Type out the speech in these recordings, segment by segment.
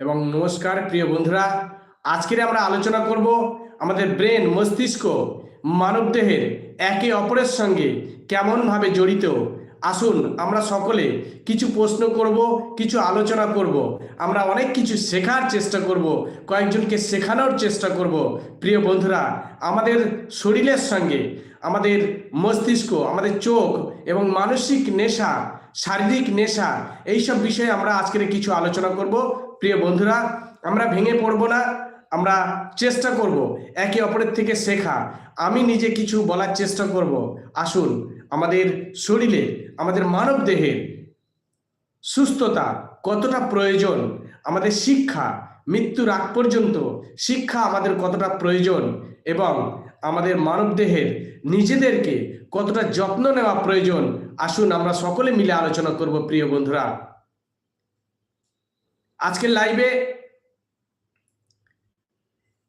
এবং নমস্কার, প্রিয় বন্ধুরা। আজকের আমরা আলোচনা করব আমাদের ব্রেন, মস্তিষ্ক, মানবদেহের একে অপরের সঙ্গে কেমনভাবে জড়িত। আসুন, আমরা সকলে কিছু প্রশ্ন করব, কিছু আলোচনা করব। আমরা অনেক কিছু শেখার চেষ্টা করব, কয়েকজনকে শেখানোর চেষ্টা করব। প্রিয় বন্ধুরা, আমাদের শরীরের সঙ্গে আমাদের মস্তিষ্ক, আমাদের চোখ এবং মানসিক নেশা, শারীরিক নেশা, এইসব বিষয়ে আমরা আজকের কিছু আলোচনা করব। প্রিয় বন্ধুরা, আমরা ভেঙে পড়ব না, আমরা চেষ্টা করব একে অপরের থেকে শেখা। আমি নিজে কিছু বলার চেষ্টা করব। আসুন, আমাদের শরীরে, আমাদের মানব দেহের সুস্থতা কতটা প্রয়োজন, আমাদের শিক্ষা, মৃত্যুর আগ পর্যন্ত শিক্ষা আমাদের কতটা প্রয়োজন এবং আমাদের মানবদেহের নিজেদেরকে কতটা যত্ন নেওয়া প্রয়োজন? আসুন আমরা সকলে মিলে আলোচনা করব, প্রিয় বন্ধুরা। আজকের লাইভে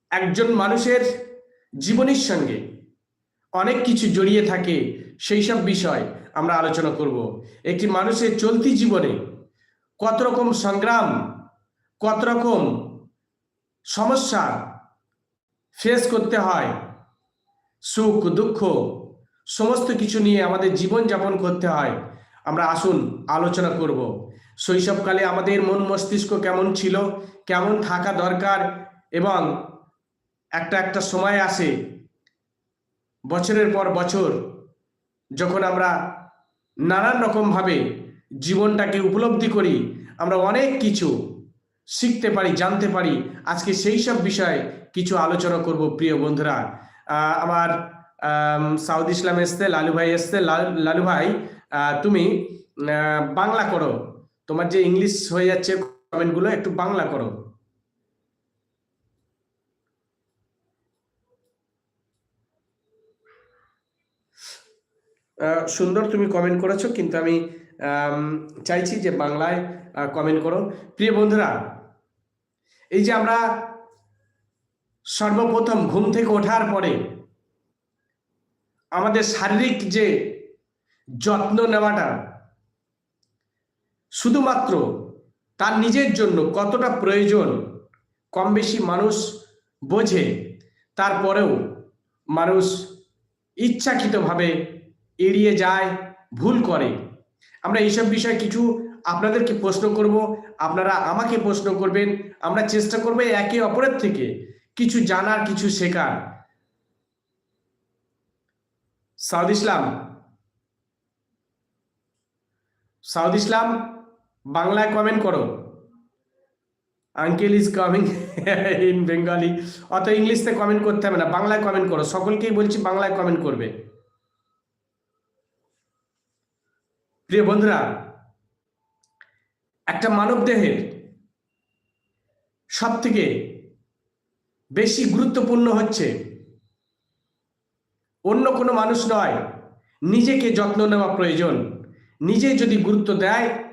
একজন মানুষের জীবনের সঙ্গে অনেক কিছু জড়িয়ে থাকে, সেই সব বিষয় আমরা আলোচনা করব। একটি মানুষের চলতি জীবনে কত রকম সংগ্রাম, কত রকম সমস্যা ফেস করতে হয় সুখ, দুঃখ, সমস্ত কিছু নিয়ে আমাদের জীবন যাপন করতে হয়। আমরা আসুন, আলোচনা করব। শৈশবকালে আমাদের মন মস্তিষ্ক কেমন ছিল, কেমন থাকা দরকার এবং একটা একটা সময় আসে, বছরের পর বছর, যখন আমরা নানান রকমভাবে জীবনটাকে উপলব্ধি করি, আমরা অনেক কিছু শিখতে পারি, জানতে পারি। আজকে সেই সব বিষয়ে কিছু আলোচনা করব, প্রিয় বন্ধুরা। আমার আম, সাউদ ইসলাম এসতে লালু ভাই লাল- লালু ভাই তুমি বাংলা করো। তোমার যে ইংলিশ হয়ে যাচ্ছে কমেন্টগুলো একটু বাংলা করো। সুন্দর তুমি কমেন্ট করেছ কিন্তু আমি চাইছি যে বাংলায় কমেন্ট করো। প্রিয় বন্ধুরা এই যে আমরা সর্বপ্রথম ঘুম থেকে ওঠার পরে আমাদের শারীরিক যে যত্ন নেওয়াটা, শুধুমাত্র তার নিজের জন্য কতটা প্রয়োজন কম বেশি মানুষ বোঝে, তারপরেও মানুষ ইচ্ছাকৃতভাবে এড়িয়ে যায়, ভুল করে। আমরা এইসব বিষয়ে কিছু আপনাদেরকে প্রশ্ন করব, আপনারা আমাকে প্রশ্ন করবেন, আমরা চেষ্টা করব একে অপরের থেকে কিছু জানার, কিছু শেখার। সাউদ ইসলাম। সাউদ ইসলাম বাংলায় কমেন্ট করো। Uncle is coming in Bengali অত ইংলিশে কমেন্ট করতে হবে না, বাংলায় কমেন্ট করো। সকলকেই বলছি বাংলায় কমেন্ট করবে। প্রিয় বন্ধুরা, একটা মানব দেহের সব থেকে বেশি গুরুত্বপূর্ণ হচ্ছে। অন্য কোনো মানুষ নয়। নিজেকে যত্ন নেওয়া প্রয়োজন। নিজে যদি গুরুত্ব দেয়,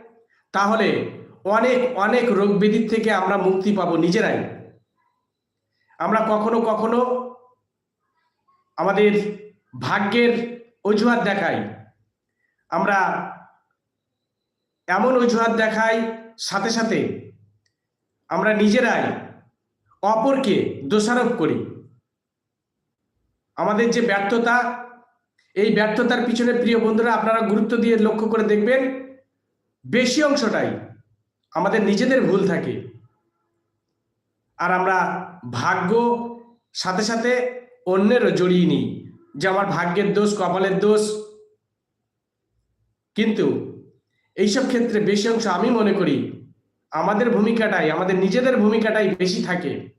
তাহলে অনেক অনেক রোগ ব্যাধির থেকে আমরা মুক্তি পাবো নিজেরাই। আমরা কখনো কখনো আমাদের ভাগ্যের অজুহাত দেখাই। আমরা এমন অজুহাত দেখাই সাথে সাথে আমরা নিজেরাই অপরকে দোষারোপ করি। আমাদের যে ব্যর্থতা, এই ব্যর্থতার পিছনে প্রিয় বন্ধুরা আপনারা গুরুত্ব দিয়ে লক্ষ্য করে দেখবেন, বেশি অংশটাই আমাদের নিজেদের ভুল থাকে। আর আমরা ভাগ্য সাথে সাথে অন্যেরও জড়িয়ে নিই, যে আমার ভাগ্যের দোষ, কপালের দোষ। কিন্তু এইসব ক্ষেত্রে বেশি অংশ আমি মনে করি আমাদের ভূমিকাটাই, আমাদের নিজেদের ভূমিকাটাই বেশি থাকে।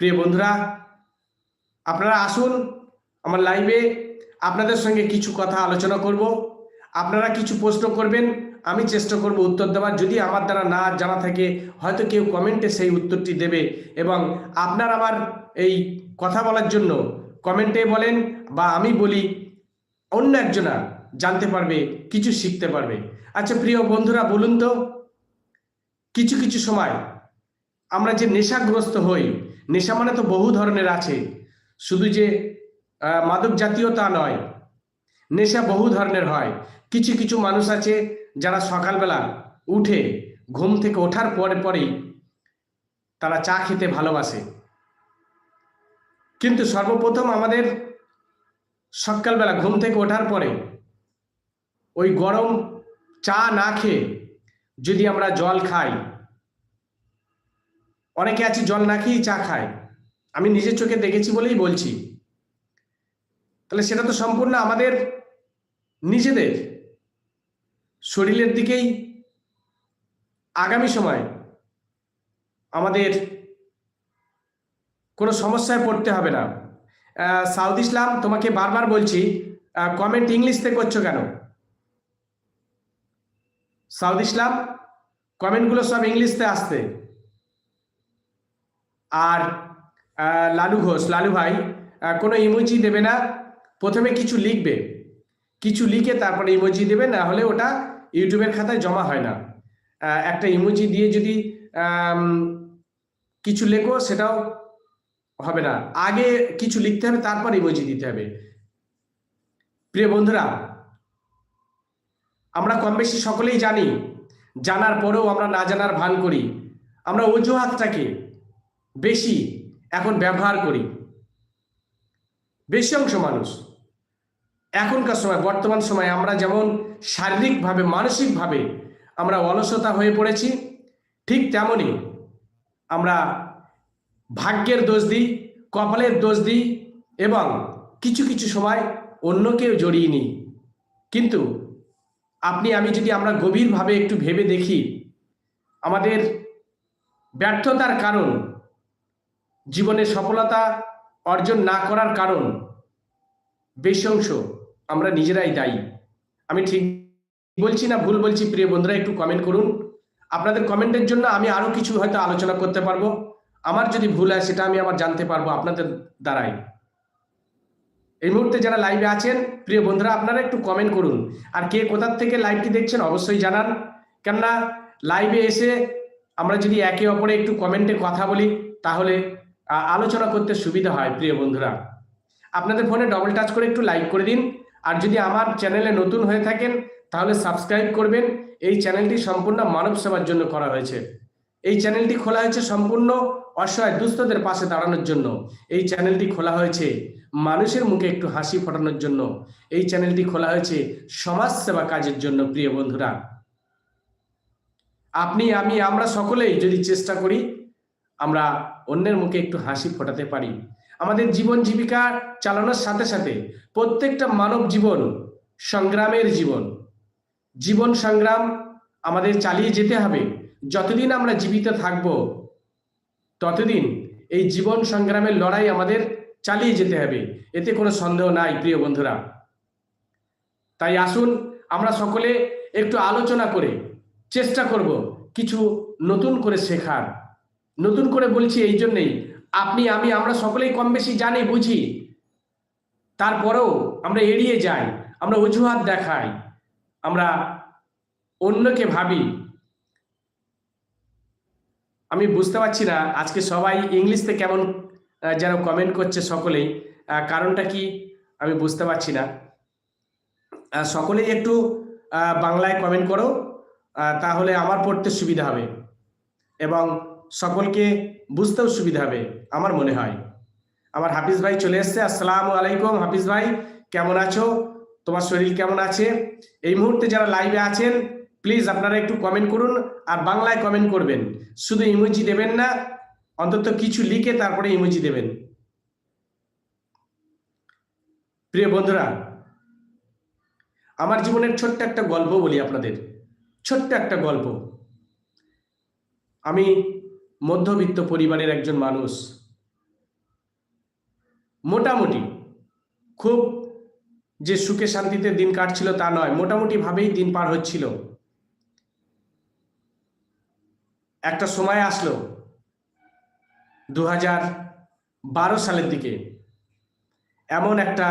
প্রিয় বন্ধুরা, আপনারা আসুন আমার লাইভে আপনাদের সঙ্গে কিছু কথা আলোচনা করব। আপনারা কিছু প্রশ্ন করবেন, আমি চেষ্টা করব উত্তর দেওয়ার। যদি আমার দ্বারা না জানা থাকে, হয়তো কেউ কমেন্টে সেই উত্তরটি দেবে এবং আপনার আমার এই কথা বলার জন্য কমেন্টে বলেন বা আমি বলি, অন্য একজনা জানতে পারবে, কিছু শিখতে পারবে। আচ্ছা প্রিয় বন্ধুরা, বলুন তো, কিছু কিছু সময় আমরা যে নেশাগ্রস্ত হই নেশা মানে তো বহু ধরনের আছে। শুধু যে মাদক জাতীয় তা নয়, নেশা বহু ধরনের হয়। কিছু কিছু মানুষ আছে যারা সকালবেলা উঠে ঘুম থেকে ওঠার পরে পরেই তারা চা খেতে ভালোবাসে। কিন্তু সর্বপ্রথম আমাদের সকালবেলা ঘুম থেকে ওঠার পরে ওই গরম চা না খেয়ে যদি আমরা জল খাই অনেকে আছে, জল না খেয়েই চা খায়। আমি নিজের চোখে দেখেছি বলেই বলছি। তাহলে সেটা তো সম্পূর্ণ আমাদের নিজেদের। শরীরের দিকেই আগামী সময় আমাদের কোনো সমস্যায় পড়তে হবে না। সাউদ ইসলাম, তোমাকে বারবার বলছি কমেন্ট ইংলিশতে করছ কেন? সাউদ ইসলাম কমেন্টগুলো সব ইংলিশতে আসতে আর লালু ঘোষ। লালু ভাই কোনো ইমোজি দেবে না। প্রথমে কিছু লিখবে। কিছু লিখে তারপরে ইমোজি দেবে, না হলে ওটা ইউটিউবের খাতায় জমা হয় না। একটা ইমোজি দিয়ে যদি কিছু লেখো, সেটাও হবে না। আগে কিছু লিখতে হবে, তারপর ইমোজি দিতে হবে। প্রিয় বন্ধুরা, আমরা কম বেশি সকলেই জানি, জানার পরেও আমরা না জানার ভান করি। আমরা অজুহাতটাকে বেশি এখন ব্যবহার করি। বেশি অংশ মানুষ। এখনকার সময়, বর্তমান সময়ে আমরা যেমন শারীরিকভাবে, মানসিকভাবে আমরা অলসতা হয়ে পড়েছি, ঠিক তেমনই আমরা ভাগ্যের দোষ দিই, কপালের দোষ দিই এবং কিছু কিছু সময় অন্যকেও জড়িয়ে নিই। কিন্তু আপনি, আমি যদি আমরা গভীরভাবে একটু ভেবে দেখি, আমাদের ব্যর্থতার কারণ জীবনে সফলতা অর্জন না করার কারণ বেশি অংশ আমরা নিজেরাই দায়ী। আমি ঠিক বলছি না ভুল বলছি, প্রিয় বন্ধুরা, একটু কমেন্ট করুন। আপনাদের কমেন্টের জন্য আমি আরও কিছু হয়তো আলোচনা করতে পারব। আমার যদি ভুল হয়, সেটা আমি আবার জানতে পারব আপনাদের দ্বারাই। এই মুহূর্তে যারা লাইভে আছেন, প্রিয় বন্ধুরা, আপনারা একটু কমেন্ট করুন। আর কে কোথার থেকে লাইভটি দেখছেন, অবশ্যই জানান। কেননা লাইভে এসে আমরা যদি একে অপরে একটু কমেন্টে কথা বলি, তাহলে আলোচনা করতে সুবিধা হয়, প্রিয় বন্ধুরা। আপনাদের ফোনে ডবল টাচ করে একটু লাইক করে দিন। আর যদি আমার চ্যানেলে নতুন হয়ে থাকেন, তাহলে সাবস্ক্রাইব করবেন। এই চ্যানেলটি সম্পূর্ণ মানব সেবার জন্য করা হয়েছে। এই চ্যানেলটি খোলা হয়েছে সম্পূর্ণ অসহায় দুস্থদের পাশে দাঁড়ানোর জন্য। এই চ্যানেলটি খোলা হয়েছে মানুষের মুখে একটু হাসি ফোটানোর জন্য। এই চ্যানেলটি খোলা হয়েছে সমাজ সেবা কাজের জন্য, প্রিয় বন্ধুরা। আপনি, আমি, আমরা সকলেই যদি চেষ্টা করি আমরা অন্যের মুখে একটু হাসি ফোটাতে পারি। আমাদের জীবন জীবিকা চালানোর সাথে সাথে প্রত্যেকটা মানব জীবন সংগ্রামের জীবন। জীবন সংগ্রাম আমাদের চালিয়ে যেতে হবে। যতদিন আমরা জীবিত থাকব, ততদিন এই জীবন সংগ্রামের লড়াই আমাদের চালিয়ে যেতে হবে। এতে কোনো সন্দেহ নাই, প্রিয় বন্ধুরা। তাই আসুন, আমরা সকলে একটু আলোচনা করে, চেষ্টা করব কিছু নতুন করে শেখার। নতুন করে বলছি এই জন্যেই। আপনি, আমি, আমরা সকলেই কম বেশি জানি, বুঝি। তারপরেও আমরা এড়িয়ে যাই, আমরা অজুহাত দেখাই, আমরা অন্যকে ভাবি। আমি বুঝতে পারছি না আজকে সবাই ইংলিশতে কেমন যেন কমেন্ট করছে সকলেই। কারণটা কি? আমি বুঝতে পারছি না। সকলেই একটু বাংলায় কমেন্ট করো তাহলে আমার পড়তে সুবিধা হবে। এবং সকলকে বুঝতেও সুবিধা হবে, আমার মনে হয়। আমার হাফিজ ভাই চলে এসছে, আসসালাম আলাইকুম হাফিজ ভাই, কেমন আছো? তোমার শরীর কেমন আছে? এই মুহূর্তে যারা লাইভে আছেন প্লিজ আপনারা একটু কমেন্ট করুন আর বাংলায় কমেন্ট করবেন। শুধু ইমোজি দেবেন না, অন্তত কিছু লিখে তারপরে ইমোজি দেবেন। প্রিয় বন্ধুরা, আমার জীবনের ছোট্ট একটা গল্প বলি আপনাদের। ছোট্ট একটা গল্প। আমি মধ্যবিত্ত পরিবারের একজন মানুষ। মোটামুটি খুব যে সুখে শান্তিতে দিন কাটছিল তা নয় মোটামুটি ভাবেই দিন পার হচ্ছিল। একটা সময় আসলো দু হাজার বারো সালের দিকে, এমন একটা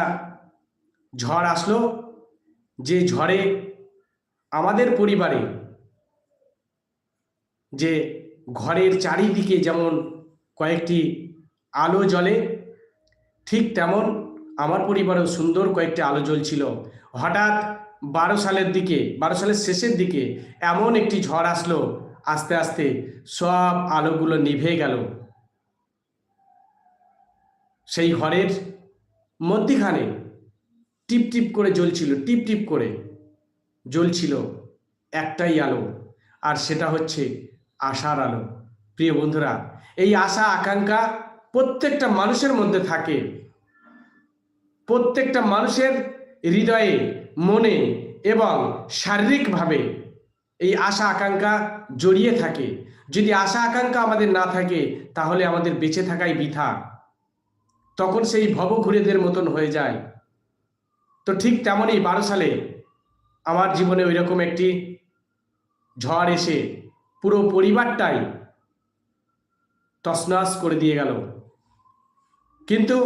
ঝড় আসলো যে ঝড়ে আমাদের পরিবারে যে ঘরের চারিদিকে যেমন কয়েকটি আলো জ্বলে, ঠিক তেমন আমার পরিবারেও সুন্দর কয়েকটি আলো জ্বলছিল। হঠাৎ বারো সালের দিকে, বারো সালের শেষের দিকে এমন একটি ঝড় আসলো, আস্তে আস্তে সব আলোগুলো নিভে গেল। সেই ঘরের মধ্যিখানে টিপ টিপ করে জ্বলছিল, টিপ টিপ করে জ্বলছিল একটাই আলো, আর সেটা হচ্ছে আশার আলো। প্রিয় বন্ধুরা, এই আশা, আকাঙ্ক্ষা প্রত্যেকটা মানুষের মধ্যে থাকে। প্রত্যেকটা মানুষের হৃদয়ে, মনে এবং শারীরিকভাবে এই আশা, আকাঙ্ক্ষা জড়িয়ে থাকে। যদি আশা, আকাঙ্ক্ষা আমাদের না থাকে, তাহলে আমাদের বেঁচে থাকাই বৃথা। তখন সেই ভবঘুরেদের মতন হয়ে যায়। তো ঠিক তেমনই বারো সালে আমার জীবনে ওই রকম একটি ঝড় এসে পুরো পরিবারটাই তসনস করে দিয়ে গেল। কিন্তু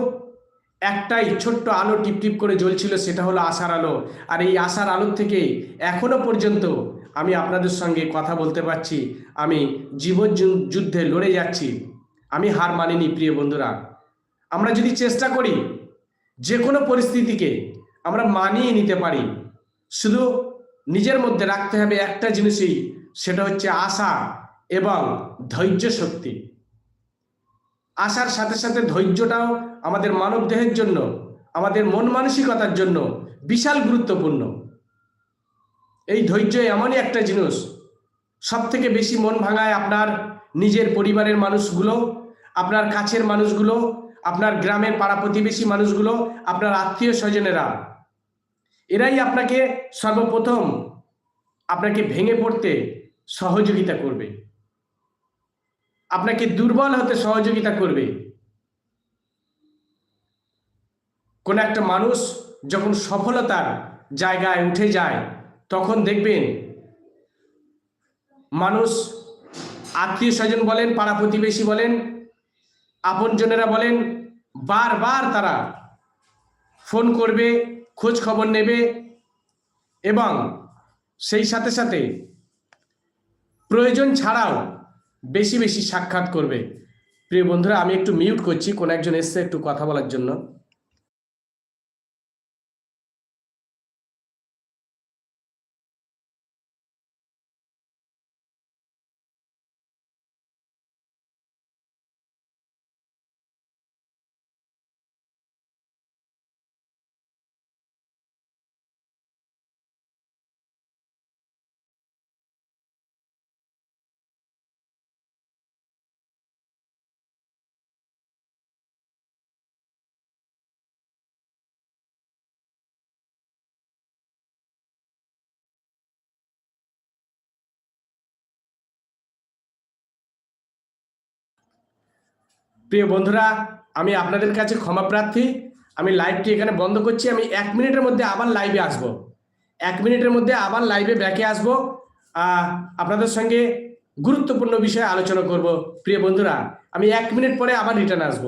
একটাই ছোট্ট আলো টিপটিপ করে জ্বলছিল, সেটা হলো আশার আলো। আর এই আশার আলোর থেকে এখনও পর্যন্ত আমি আপনাদের সঙ্গে কথা বলতে পারছি। আমি জীবন যুদ্ধে লড়ে যাচ্ছি। আমি হার মানিনি, প্রিয় বন্ধুরা। আমরা যদি চেষ্টা করি যে কোনো পরিস্থিতিকে আমরা মানিয়ে নিতে পারি, শুধু নিজের মধ্যে রাখতে হবে একটা জিনিসই সেটা হচ্ছে আশা এবং ধৈর্য শক্তি। আশার সাথে সাথে ধৈর্যটাও আমাদের মানব দেহের জন্য, আমাদের মন মানসিকতার জন্য বিশাল গুরুত্বপূর্ণ। এই ধৈর্য এমনই একটা জিনিস সব থেকে বেশি মন ভাঙায় আপনার নিজের পরিবারের মানুষগুলো, আপনার কাছের মানুষগুলো, আপনার গ্রামের পাড়া প্রতিবেশী মানুষগুলো, আপনার আত্মীয় স্বজনেরা। এরাই আপনাকে সর্বপ্রথম আপনাকে ভেঙে পড়তে সহযোগিতা করবে। আপনাকে দুর্বল হতে সহযোগিতা করবে। কোন একটা মানুষ যখন সফলতার জায়গায় উঠে যায়, তখন দেখবেন মানুষ আত্মীয় স্বজন বলেন, পাড়া প্রতিবেশী বলেন, আপনজনেরা বলেন, বারবার তারা ফোন করবে, খোঁজ খবর নেবে এবং সেই সাথে সাথে প্রয়োজন ছাড়াও বেশি বেশি সাক্ষাৎ করবে। প্রিয় বন্ধুরা, আমি একটু মিউট করছি। কোন একজন এসছে একটু কথা বলার জন্য। প্রিয় বন্ধুরা, আমি আপনাদের কাছে ক্ষমা প্রার্থী। আমি লাইভটি এখানে বন্ধ করছি। আমি এক মিনিটের মধ্যে আবার লাইভে আসব। এক মিনিটের মধ্যে আবার লাইভে ব্যাকে আসব। আপনাদের সঙ্গে গুরুত্বপূর্ণ বিষয়ে আলোচনা করব। প্রিয় বন্ধুরা, আমি এক মিনিট পরে আবার রিটার্ন আসব।